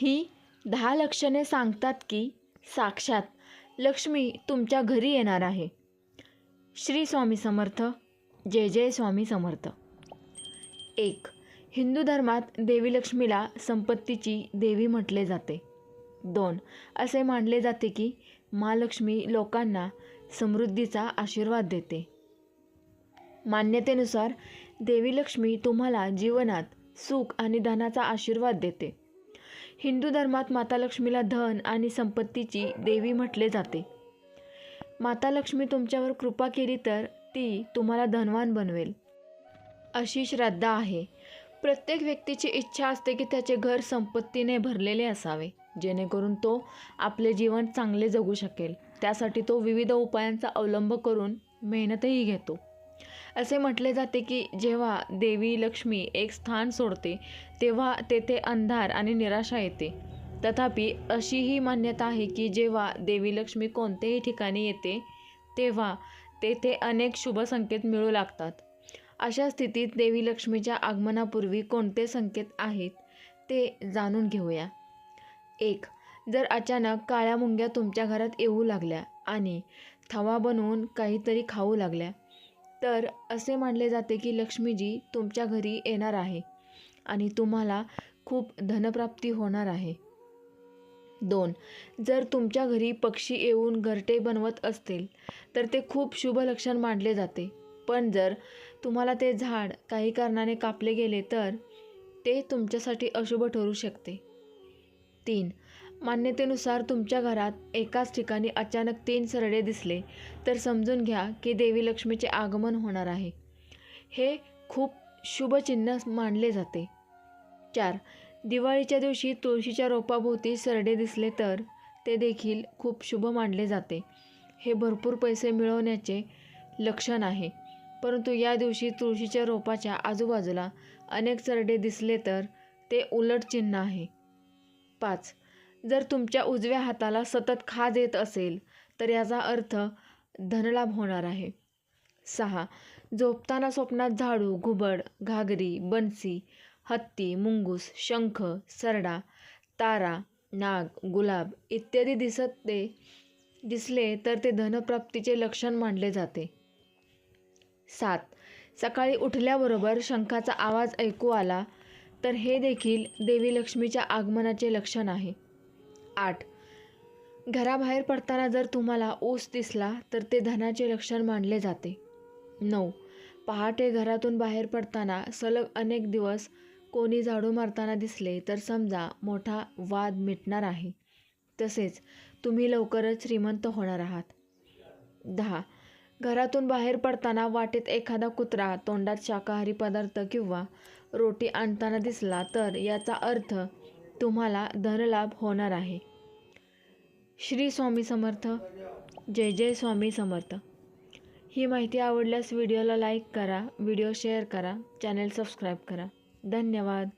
ही दहा लक्षणे सांगतात की साक्षात लक्ष्मी तुमच्या घरी येणार आहे. श्री स्वामी समर्थ जय जय स्वामी समर्थ. एक हिंदू धर्मात देवी लक्ष्मीला संपत्तीची देवी म्हटले जाते. दोन असे मानले जाते की महालक्ष्मी लोकांना समृद्धीचा आशीर्वाद देते. मान्यतेनुसार देवी लक्ष्मी तुम्हाला जीवनात सुख आणि धनाचा आशीर्वाद देते. हिंदू धर्मात माता लक्ष्मीला धन आणि संपत्तीची देवी म्हटले जाते. माता लक्ष्मी तुमच्यावर कृपा केली तर ती तुम्हाला धनवान बनवेल. अशी श्रद्धा आहे. प्रत्येक व्यक्तीची इच्छा असते की त्याचे घर संपत्तीने भरलेले असावे जेणेकरून तो आपले जीवन चांगले जगू शकेल. त्यासाठी तो विविध उपायांचा अवलंब करून मेहनतही घेतो. असे म्हटले जाते की जेव्हा देवी लक्ष्मी एक स्थान सोडते तेव्हा तेथे अंधार आणि निराशा येते. तथापि अशी ही मान्यता आहे की जेव्हा देवी लक्ष्मी कोणत्याही ठिकाणी येते तेव्हा तेथे अनेक शुभ संकेत मिळू लागतात. अशा स्थितीत देवी लक्ष्मीच्या आगमनापूर्वी कोणते संकेत आहेत ते जाणून घेऊया. एक जर अचानक काळ्या मुंग्या तुमच्या घरात येऊ लागल्या आणि थवा बनवून काहीतरी खाऊ लागल्या तर असे मानले जाते की लक्ष्मीजी तुमच्या घरी येणार आहे आणि तुम्हाला खूप धनप्राप्ती होणार आहे. दोन जर तुमच्या घरी पक्षी येऊन घरटे बनवत असतील तर ते खूप शुभ लक्षण मानले जाते. पण जर तुम्हाला ते झाड काही कारणाने कापले गेले तर ते तुमच्यासाठी अशुभ ठरू शकते. तीन मान्यतेनुसार तुमच्या घरात एकाच ठिकाणी अचानक तीन सरडे दिसले तर समजून घ्या की देवी लक्ष्मीचे आगमन होणार आहे. हे खूप शुभचिन्ह मानले जाते. चार. दिवाळीच्या दिवशी तुळशीच्या रोपाभोवती सरडे दिसले तर ते देखील खूप शुभ मानले जाते. हे भरपूर पैसे मिळवण्याचे लक्षण आहे. परंतु या दिवशी तुळशीच्या रोपाच्या आजूबाजूला अनेक सरडे दिसले तर ते उलट चिन्ह आहे. पाच. जर तुमच्या उजव्या हाताला सतत खाज येत असेल तर याचा अर्थ धनलाभ होणार आहे. सहा. झोपताना स्वप्नात झाडू घुबड घागरी बनसी हत्ती मुंगूस शंख सरडा तारा नाग गुलाब इत्यादी दिसत ते दिसले तर ते धनप्राप्तीचे लक्षण मानले जाते. सात. सकाळी उठल्याबरोबर शंखाचा आवाज ऐकू आला तर हे देखील देवी लक्ष्मीच्या आगमनाचे लक्षण आहे. आठ. घराबाहेर पडताना जर तुम्हाला ऊस दिसला तर ते धनाचे लक्षण मानले जाते. नऊ. पहाटे घरातून बाहेर पडताना सलग अनेक दिवस कोणी झाडू मारताना दिसले तर समजा मोठा वाद मिटणार आहे. तसेच तुम्ही लवकरच श्रीमंत होणार आहात. दहा. घरातून बाहेर पडताना वाटेत एखादा कुत्रा तोंडात शाकाहारी पदार्थ किंवा रोटी आणताना दिसला तर याचा अर्थ तुम्हाला धनलाभ होणार आहे. श्री स्वामी समर्थ. जय जय स्वामी समर्थ. ही माहिती आवडल्यास व्हिडिओला लाईक करा व्हिडिओ शेअर करा चॅनेल सबस्क्राईब करा. धन्यवाद.